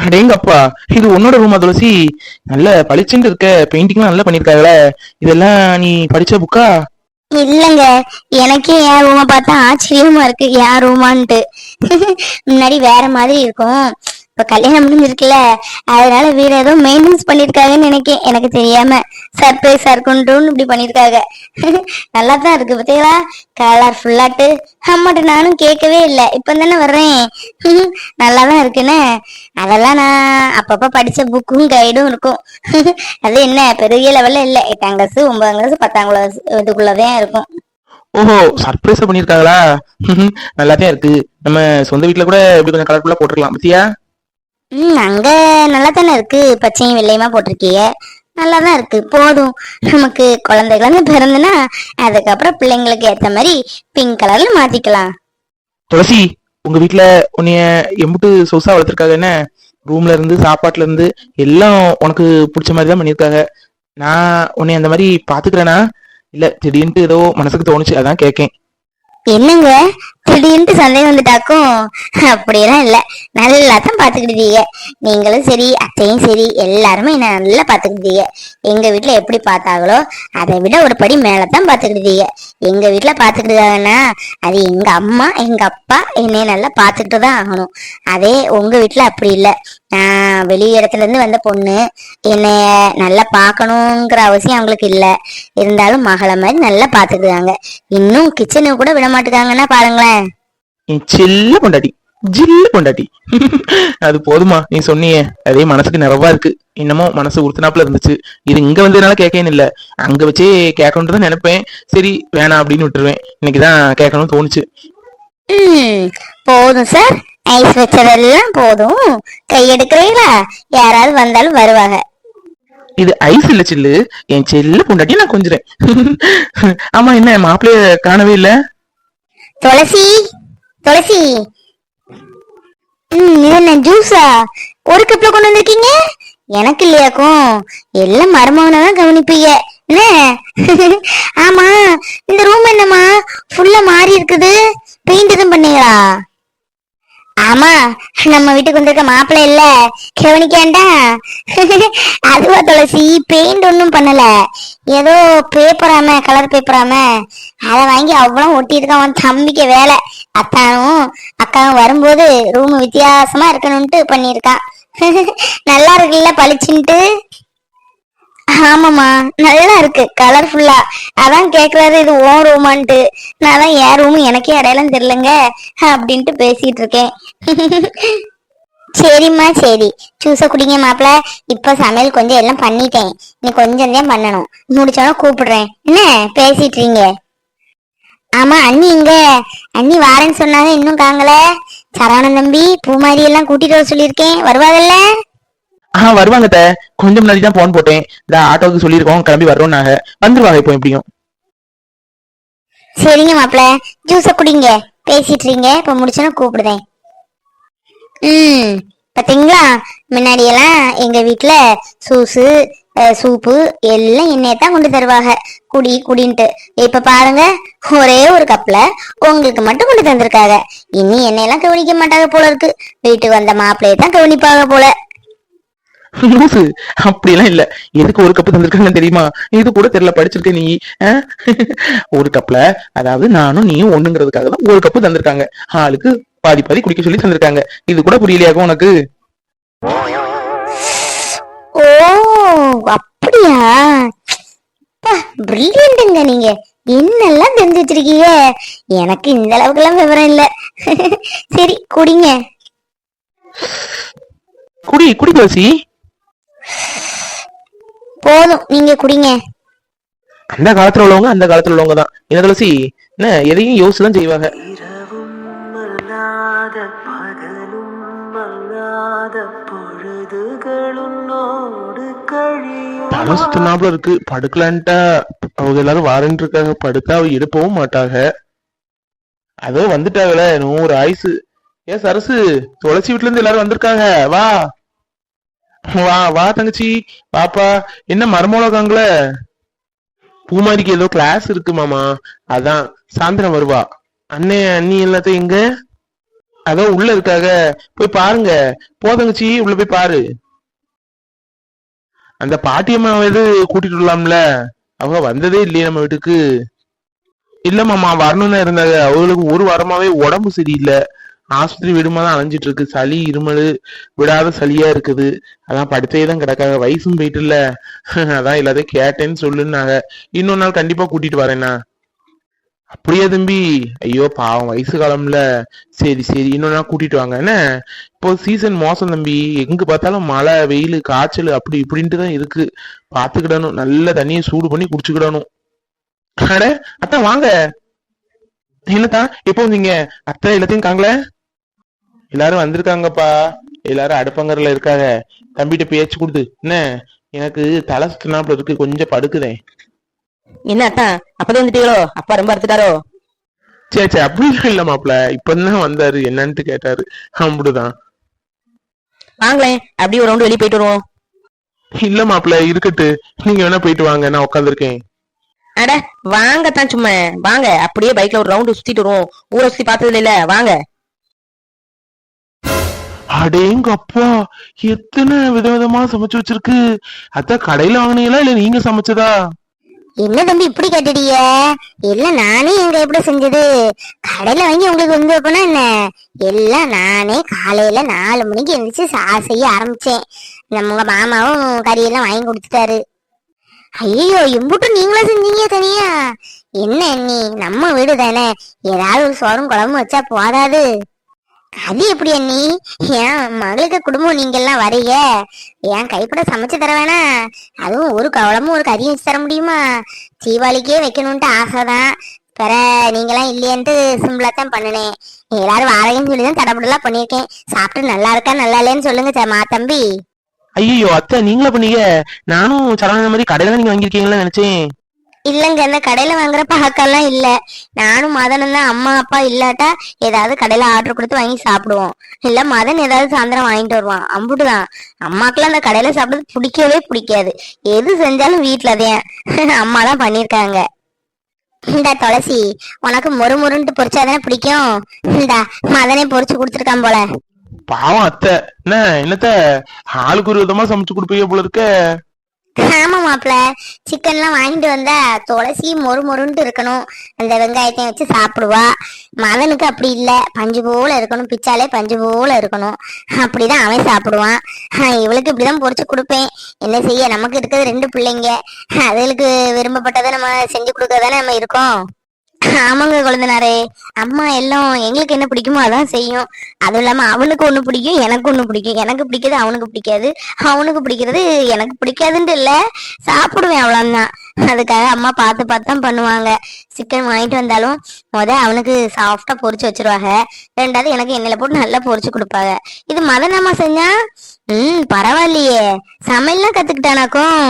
அடேங்கப்பா இது உன்னோட ரூமா துளசி? நல்ல பளிச்சுன்னு இருக்க. பெயிண்டிங்லாம் நல்லா பண்ணிருக்காங்களே. இதெல்லாம் நீ படிச்ச புக்கா இல்லங்க. எனக்கே என் ரூமை பார்த்தா ஆச்சரியமா இருக்கு. என் ரூமான்ட்டு முன்னாடி வேற மாதிரி இருக்கும். இப்ப கல்யாணம் முடிஞ்சிருக்குல்ல அதனால வீடு ஏதோ மெயின்டெனன்ஸ் பண்ணிருக்காங்கன்னு நினைக்கேன். எனக்கு தெரியாம. சர்ப்ரைஸ் இருக்குன்ட்டு இப்படி பண்ணிருக்காங்க. நல்லா தான் இருக்கு பார்த்தீங்களா கலர் ஃபுல்லாட்டு அம்மாட்ட நானும் கேட்கவே இல்லை. இப்போ தானே வர்றேன். நல்லா தான் இருக்குன்னு. அதெல்லாம் நான் அப்பப்ப படிச்ச புக்கும் கைடும் இருக்கும். அது என்ன பெரிய லெவல்ல இல்ல. எட்டாம் கிளாஸ் ஒன்பதாம் கிளாஸ் பத்தாம் கிளாஸ் இதுக்குள்ளதான் இருக்கும். ஓஹோ சர்ப்ரைஸா பண்ணிருக்காங்களா? நல்லாதான் இருக்கு. நம்ம சொந்த வீட்டில் கூட இப்படி கொஞ்சம் கலர்ஃபுல்லா போட்டுருக்கலாம் பத்தியா? ம் அங்க நல்லா தானே இருக்கு. பச்சையும் வெள்ளையுமா போட்டிருக்கீங்க நல்லா தான் இருக்கு. போதும். நமக்கு குழந்தை குழந்தை பிறந்துனா அதுக்கப்புறம் பிள்ளைங்களுக்கு ஏத்த மாதிரி பிங்க் கலர்ல மாத்திக்கலாம். துளசி உங்க வீட்ல உன்னைய எம்புட்டு சொசா வளர்த்துருக்காங்க என்ன? ரூம்ல இருந்து சாப்பாட்டுல இருந்து எல்லாம் உனக்கு பிடிச்ச மாதிரி தான் பண்ணிருக்காங்க நான் உன்னை அந்த மாதிரி பாத்துக்கிறேனா? இல்ல திடீர்னுட்டு ஏதோ மனசுக்கு தோணுச்சு அதான் கேக்கேன். என்னங்க? திடீர்னு சந்தேகம் வந்துட்டாக்கும் அப்படியெல்லாம் இல்ல. நல்லா தான் பாத்துக்கிட்டீங்க நீங்களும் சரி அத்தையும் சரி எல்லாருமே என்ன நல்லா பாத்துக்கிட்டீங்க எங்க வீட்டுல எப்படி பார்த்தாங்களோ அதை விட ஒரு படி மேலதான் பாத்துக்கிட்டீங்க எங்க வீட்டுல பாத்துக்கிட்டாங்கன்னா அது எங்க அம்மா எங்க அப்பா என்னைய நல்லா பாத்துக்கிட்டு தான் ஆகணும். அதே உங்க வீட்டுல அப்படி இல்ல. நான் வெளி இடத்துல இருந்து வந்த பொண்ணு என்னைய நல்லா பார்க்கணுங்கிற அவசியம் அவங்களுக்கு இல்ல. இருந்தாலும் மகளை மாதிரி நல்லா பாத்துக்கிறாங்க இன்னும் கிச்சனுக்கு கூட விட மாட்டேங்காங்கன்னா பாருங்களேன். என் செல்ல பொண்டாட்டி ஜில்ல பொண்டாட்டி. அது போதுமா நீ சொன்னியே. அதே மனசுக்கு நிறைவா இருக்கு. என்னமோ மனசு உறுத்தினாப்புல இருந்துச்சு. இது இங்க வந்து என்னால கேட்கன்னு இல்ல. அங்க வச்சே கேட்கணும்னு நினைப்பேன். சரி வேணாம் அப்படின்னு விட்டுருவேன். இன்னைக்குதான் கேட்கணும்னு தோணுச்சு. போதும் சார். ஐஸ் வச்சதெல்லாம் போதும். கையெடுக்கிறீங்களா யாராவது வந்தாலும் வருவாங்க. இது ஐஸ் இல்ல சில்லு. என் செல்ல பொண்டாட்டி நான் கொஞ்சுறேன். ஆமா என்ன மாப்பிள்ளைய காணவே இல்ல? துளசி துளசி. ம் இது என்ன ஜூஸா ஒரு கப்ல கொண்டு வந்திருக்கீங்க? எனக்கு இல்லையாக்கும் எல்லாம் மருமகனை தான் கவனிப்பீங்க. என்ன? ஆமா இந்த ரூம் என்னம்மா? ஃபுல்லா மாறி இருக்குது. பெயிண்ட் எதுவும் பண்ணீங்களா? ஆமா நம்ம வீட்டுக்கு வந்திருக்க மாப்பிள்ளை இல்ல. கவனிக்காண்டா? அதுவா துளசி பெயிண்ட் ஒன்றும் பண்ணல. ஏதோ பேப்பராம கலர் பேப்பராம அதை வாங்கி அவ்வளோ ஒட்டியிருக்கான் அவன் தம்பிக்கு வேலை. அத்தானும் அக்காவும் வரும்போது ரூம் வித்தியாசமா இருக்கணும்ட்டு பண்ணியிருக்கான். நல்லா இருக்குல்ல பளிச்சுன்ட்டு? ஆமாமா நல்லா இருக்கு கலர்ஃபுல்லா அதான் கேக்குறாரு இது ஓ ரூமான்ட்டு நான் தான் என் ரூம் எனக்கே அடையாளம் தெரியலங்க அப்படின்ட்டு பேசிட்டு இருக்கேன். சரிம்மா சரி. சூச குடிங்க மாப்பிள. இப்ப சமையல் கொஞ்சம் எல்லாம் பண்ணிட்டேன். நீ கொஞ்சம் தான் பண்ணணும். முடிச்சோன்னா கூப்பிடுறேன். என்ன? பேசிட்டுறீங்க ஆமா அண்ணி இங்க. அண்ணி வாரேன்னு சொன்னாங்க இன்னும் காங்கல. சரவணன் தம்பி பூமாரி எல்லாம் கூட்டிட்டு வர சொல்லியிருக்கேன். வருவாதல்ல ஆ வருவாங்க அத்தை. கொஞ்சம் முன்னாடி தான் போன் போட்டேன். இந்த ஆட்டோவுக்கு சொல்லியிருக்கோம். கிளம்பி வர்றோம் நாங்க வந்துருவாங்க இப்போ எப்படியும். சரிங்க மாப்பிள ஜூஸ குடிங்க. பேசிட்டு இருங்க. இப்ப முடிச்சோன்னா கூப்பிடுதேன் ம் பாத்தீங்களா? முன்னாடி எல்லாம் எங்க வீட்டுல சூசு சூப்பு எல்லாம் என்னைய தான் கொண்டு தருவாங்க. குடி குடின்ட்டு. இப்ப பாருங்க ஒரே ஒரு கப்ல உங்களுக்கு மட்டும் கொண்டு தந்திருக்காங்க. இனி என்னையெல்லாம் கவனிக்க மாட்டாங்க போல இருக்கு. வீட்டுக்கு வந்த மாப்பிள்ளைய தான் கவனிப்பாங்க போல. லூசு. அப்படிலாம் இல்ல. எதுக்கு ஒரு கப்பு தந்திருக்காங்கன்னு தெரியுமா? இது கூட தெரியல படிச்சிருக்க நீ? ஒரு கப்ல அதாவது நானும் நீயும் ஒண்ணுங்கிறதுக்காக தான் ஒரு கப்பு தந்திருக்காங்க. ஆளுக்கு பாதி பாதி குடிக்க சொல்லி தந்திருக்காங்க. இது கூட புரியலையாக்கும் உனக்கு? ஓ அப்படியா? பிரில்லியன்ட்டுங்க நீங்க. என்னெல்லாம் தெரிஞ்சு வச்சிருக்கீங்க? எனக்கு இந்த அளவுக்குலாம் விவரம் இல்ல. சரி குடிங்க. குடி குடி துளசி. போதும் நீங்க குடிங்க. அந்த காலத்துல உள்ளவங்க அந்த காலத்துல உள்ளவங்க தான். என்ன துளசி? என்ன எதையும் யோசிச்சு தான் செய்வாங்க. தலை சுத்தினாப்புல இருக்கு. படுக்கலான்ட்டா அவங்க எல்லாரும் வாரன்ட்டு இருக்காங்க. படுத்தா அவ எடுப்பவும் மாட்டாங்க. அதோ வந்துட்டாங்களே நூறு ஆயுசு. ஏ சரசு துளசி வீட்டுல இருந்து எல்லாரும் வந்திருக்காங்க. வா. வா வா தங்கச்சி பாப்பா. என்ன மரமோளகாங்களே பூமாரிக்கு ஏதோ கிளாஸ் இருக்கு மாமா. அதான். சாயந்தரம் வருவா. அண்ணே அண்ணி எல்லாத்தையும் எங்க? அதோ உள்ள இருக்காக. போய் பாருங்க. போதங்கச்சி உள்ள போய் பாரு. அந்த பாட்டியம்மா எது கூட்டிட்டு வரலாம்ல. அவங்க வந்ததே இல்லையே நம்ம வீட்டுக்கு. இல்ல மாமா வரணும்னு இருந்தாங்க. அவங்களுக்கு ஒரு வாரமாவே உடம்பு சரியில்லை. ஆஸ்பத்திரி விடுமா தான் அலைஞ்சிட்டு இருக்கு சளி இருமல் விடாத சளியா இருக்குது. அதான் படுத்தே தான் கிடக்காங்க. வயசும் போயிட்டு இல்ல அதான் எல்லாத்தையும் கேட்டேன்னு சொல்லுன்னாங்க. இன்னொரு நாள் கண்டிப்பா கூட்டிட்டு வரேண்ணா. அப்படியா தம்பி. ஐயோ பாவம். வயசு காலம்ல. சரி சரி. இன்னொரு நாள் கூட்டிட்டு வாங்க. என்ன? இப்போ சீசன் மோசம் தம்பி. எங்க பார்த்தாலும் மழை வெயில் காய்ச்சல் அப்படி இப்படின்ட்டு தான் இருக்கு. பாத்துக்கிடணும் நல்ல தண்ணியை சூடு பண்ணி குடிச்சுக்கிடணும். அட அத்தான் வாங்க. என்னத்தா? எப்போ வந்தீங்க? அத்தை எல்லாத்தையும் காங்கள எல்லாரும் வந்திருக்காங்கப்பா. எல்லாரும் அடுப்பங்கரில் இருக்காங்க. தம்பிகிட்ட பேச்சு கொடுத்து என்ன? எனக்கு தலை சுத்தினாப்புல இருக்கு கொஞ்சம் படுக்குதேன் என்ன அத்தான் அப்பதான் வந்துட்டீங்களோ? அப்பா ரொம்ப அறுத்துட்டாரோ? சே சே அப்படிலாம் இல்ல மாப்பிள இப்பதான் வந்தாரு. என்னன்ட்டு கேட்டாரு. அப்படிதான் வாங்களேன். அப்படியே ஒரு ரவுண்டு வெளியே போயிட்டு வருவோம். இல்ல மாப்பிள இருக்கட்டு. நீங்க வேணா போயிட்டு வாங்க. நான் உட்காந்துருக்கேன் அட வாங்க தான் சும்மா. வாங்க. அப்படியே பைக்ல ஒரு ரவுண்டு சுத்திட்டு வருவோம். ஊரை சுத்தி பார்த்தது இல்ல வாங்க. அடேங்க அப்பா எத்தனை விதவிதமா சமைச்சு வச்சிருக்கு? அதான் கடையில வாங்கினீங்களா இல்ல நீங்க சமைச்சதா? என்ன தம்பி இப்படி கேட்டுடிய எல்லாம் நானே எங்க எப்படி செஞ்சது? கடையில வாங்கி உங்களுக்கு வந்து வைப்பனா என்ன? எல்லாம் நானே காலையில நாலு மணிக்கு எந்திரிச்சு சா செய்ய ஆரம்பிச்சேன். நம்ம மாமாவும் கறியெல்லாம் வாங்கி கொடுத்துட்டாரு. ஐயோ இம்புட்டும் நீங்களா செஞ்சீங்க தனியா? என்ன நீ நம்ம வீடு தானே. ஏதாவது ஒரு சோறும் குழம்பு வச்சா போதாது. அது எப்படி அண்ணி? ஏன் மகளுக்கு குடும்பம் நீங்க எல்லாம் வரீங்க ஏன் கைப்பட சமைச்சு தர வேணா? அதுவும் ஒரு கவலமும் ஒரு கறியும் வச்சு தர முடியுமா? தீபாவளிக்கே வைக்கணும்ட்டு ஆசைதான் பெற நீங்களாம் இல்லையன்ட்டு சிம்பிளா தான் பண்ணினேன். எல்லாரும் வாரகைன்னு சொல்லி தான் தடபுடலாம் பண்ணியிருக்கேன். சாப்பிட்டு நல்லா இருக்கா நல்லா இல்லைன்னு சொல்லுங்க சே, மா தம்பி. ஐயோ அத்தை நீங்களா பண்ணீங்க. நானும் சரண மாதிரி கடையில நீங்க வாங்கிருக்கீங்களா நினைச்சேன். இல்லைங்க இந்த கடையில வாங்குற பழக்கம்லாம் இல்ல. நானும் மதனும் தான் அம்மா அப்பா இல்லாட்டா ஏதாவது கடையில ஆர்டர் கொடுத்து வாங்கி சாப்பிடுவோம். இல்ல மதன் ஏதாவது சாயந்தரம் வாங்கிட்டு வருவான். அம்புட்டுதான் அம்மாக்கெல்லாம் அந்த கடையில சாப்பிடுறது பிடிக்கவே பிடிக்காது. எது செஞ்சாலும் வீட்டுல தான். அம்மா தான் பண்ணிருக்காங்க இந்தா துளசி உனக்கு மொறு மொறுன்ட்டு பொரிச்சாதானே பிடிக்கும்? இந்தா மதனே பொரிச்சு கொடுத்துருக்கான் போல. பாவம் அத்தை. என்ன என்னத்த ஆளுக்கு ஒரு விதமா சமைச்சு கொடுப்பீங்க போல இருக்க. ஆமா மாப்பிள. சிக்கன்லாம் வாங்கிட்டு வந்தா துளசி மொறு மொறுன்ட்டு இருக்கணும். அந்த வெங்காயத்தையும் வச்சு சாப்பிடுவா. மகனுக்கு அப்படி இல்ல. பஞ்சு போல இருக்கணும். பிச்சாலே பஞ்சு போல இருக்கணும். அப்படிதான் அவன் சாப்பிடுவான். ஆஹ் இவளுக்கு இப்படிதான் பொரிச்சு கொடுப்பேன். என்ன செய்ய? நமக்கு இருக்கிறது ரெண்டு பிள்ளைங்க. அதுகளுக்கு விரும்பப்பட்டதை நம்ம செஞ்சு கொடுக்கறதானே நம்ம இருக்கோம். ஆமாங்க குழந்தைனாரே. அம்மா எல்லாம் எங்களுக்கு என்ன பிடிக்குமோ அதான் செய்யும். அதுவும் இல்லாம அவனுக்கு ஒண்ணு பிடிக்கும் எனக்கு ஒண்ணு பிடிக்கும். எனக்கு பிடிக்கிறது அவனுக்கு பிடிக்காது. அவனுக்கு பிடிக்கிறது எனக்கு பிடிக்காதுன்ட்டு இல்ல சாப்பிடுவேன் அவ்வளவுதான். அதுக்காக அம்மா பார்த்து பார்த்து தான் பண்ணுவாங்க. சிக்கன் வாங்கிட்டு வந்தாலும் முத அவனுக்கு சாஃப்டா பொரிச்சு வச்சிருவாங்க. ரெண்டாவது எனக்கு எண்ணெயில போட்டு நல்லா பொரிச்சு கொடுப்பாங்க. இது மதன் அம்மா செஞ்சா? ம் பரவாயில்லையே. சமையல்லாம் கத்துக்கிட்டானாக்கும்.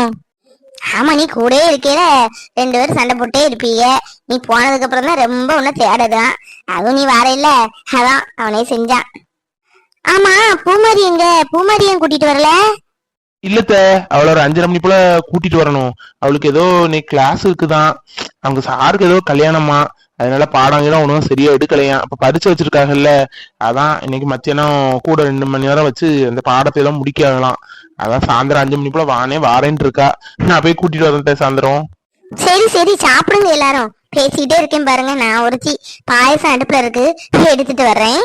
ஆமா நீ கூட இருக்கேல ரெண்டு பேரும் சண்டை போட்டே இருப்பீங்க. நீ போனதுக்கு அப்புறம் தான் ரொம்ப உன்ன தேடுதான். அதுவும் நீ வேற இல்ல. அதான் அவனே செஞ்சான். ஆமா பூமாரி எங்க? பூமாரி ஏன் கூட்டிட்டு வரல? இல்லத்த அவள ஒரு அஞ்சரை மணி போல கூட்டிட்டு வரணும். அவளுக்கு ஏதோ நீ கிளாஸ் இருக்குதான். அவங்க சாருக்கு ஏதோ கல்யாணமா. அதனால பாடங்கெல்லாம் ஒன்றும் சரியா எடுக்கலையா. அப்ப பரிச்சு வச்சிருக்காங்கல்ல. அதான் இன்னைக்கு மத்தியானம் கூட ரெண்டு மணி நேரம் வச்சு அந்த பாடத்தை எல்லாம் முடிக்கலாம் அதான் சாயந்தரம் அஞ்சு மணி போல வானே வாரேன்னு இருக்கா. நான் போய் கூட்டிட்டு வரேன் சாயந்தரம். சரி சரி சாப்பிடுங்க எல்லாரும். பேசிட்டே இருக்கேன் பாருங்க நான் ஒருத்தி பாயசம் அடுப்புல இருக்கு எடுத்துட்டு வர்றேன்.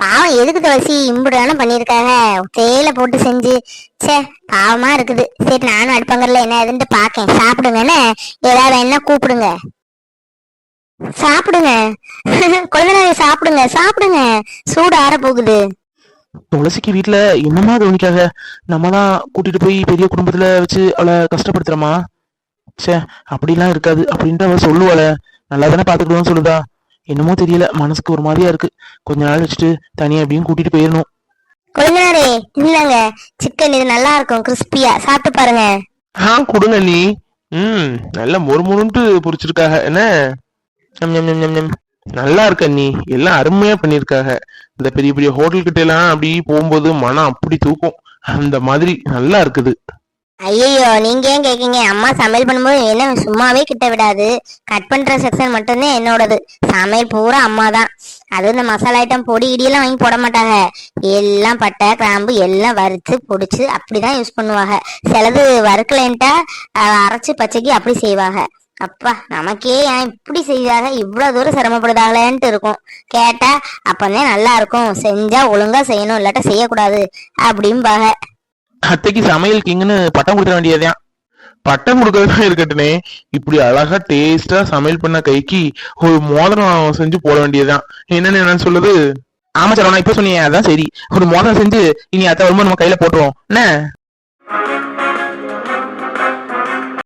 பாவம் எதுக்கு துளசி இம்புடான பண்ணிருக்காங்க தேயிலை போட்டு செஞ்சு ச்சே பாவமா இருக்குது. சரி நானும் அடுப்பங்கரில் என்ன எதுன்னு பாக்கேன். சாப்பிடுங்க என்ன? ஏதாவது என்ன கூப்பிடுங்க. சாப்பிடுங்க. குழந்தை சாப்பிடுங்க சாப்பிடுங்க. சூடு ஆற போகுது துளசிக்கு வீட்டுல என்னமா கவனிக்காக நம்ம தான் கூட்டிட்டு போய் பெரிய குடும்பத்துல வச்சு அவளை கஷ்டப்படுத்துறோமா? ச்சே அப்படிலாம் இருக்காது அப்படின்ட்டு அவ சொல்லுவாள. நல்லா தானே பாத்துக்கிடுவோம் சொல்லுதா. என்னமோ தெரியல மனசுக்கு ஒரு மாதிரியா இருக்கு. கொஞ்ச நாள் வச்சுட்டு தனியா எப்படியும் கூட்டிட்டு போயிடணும் குழந்தைனாரே இல்லங்க சிக்கன் இது நல்லா இருக்கும் கிறிஸ்பியா சாப்பிட்டு பாருங்க. ஆ கொடுங்க நீ. ம் நல்ல மொறுமொறுன்ட்டு பொரிச்சிருக்காக. என்ன? நல்லா இருக்க நீ. எல்லாம் அருமையா பண்ணிருக்காங்க இந்த பெரிய பெரிய ஹோட்டல் கிட்ட எல்லாம் அப்படி போகும்போது மனம் அப்படி தூக்கும். அந்த மாதிரி நல்லா இருக்குது. ஐயோ நீங்க ஏன் கேக்கீங்க? அம்மா சமையல் பண்ணும்போது என்ன சும்மாவே கிட்ட விடாது. கட் பண்ற செக்ஷன் மட்டும்தான் என்னோடது. சமையல் பூரா அம்மா தான் அது இந்த மசாலா ஐட்டம் பொடி இடியெல்லாம் வாங்கி போட மாட்டாங்க. எல்லாம் பட்டை கிராம்பு எல்லாம் வறுத்து பொடிச்சு அப்படிதான் யூஸ் பண்ணுவாங்க. சிலது வறுக்கலைன்ட்டா அரைச்சு பச்சைக்கு அப்படி செய்வாங்க. அப்பா நமக்கே ஏன் இப்படி செய்தாக இவ்வளவு தூரம் சிரமப்படுதாங்களேன்ட்டு இருக்கும். கேட்டா அப்பந்தே நல்லா இருக்கும். செஞ்சா ஒழுங்கா செய்யணும். இல்லாட்ட செய்யக்கூடாது. அப்படிம்பாங்க. அத்தைக்கு சமையல் கிங்னு பட்டம் கொடுத்த வேண்டியதுதான். பட்டம் கொடுக்கறதா இருக்கட்டுனே இப்படி அழகா டேஸ்டா சமையல் பண்ண கைக்கு ஒரு மோதிரம் செஞ்சு போட வேண்டியதுதான். என்னன்னு என்ன சொல்லுது? ஆமா நான் இப்ப சொன்னீங்க அதான் சரி. ஒரு மோதிரம் செஞ்சு இனி அத்தை வரும்போது நம்ம கையில போட்டுருவோம். என்ன?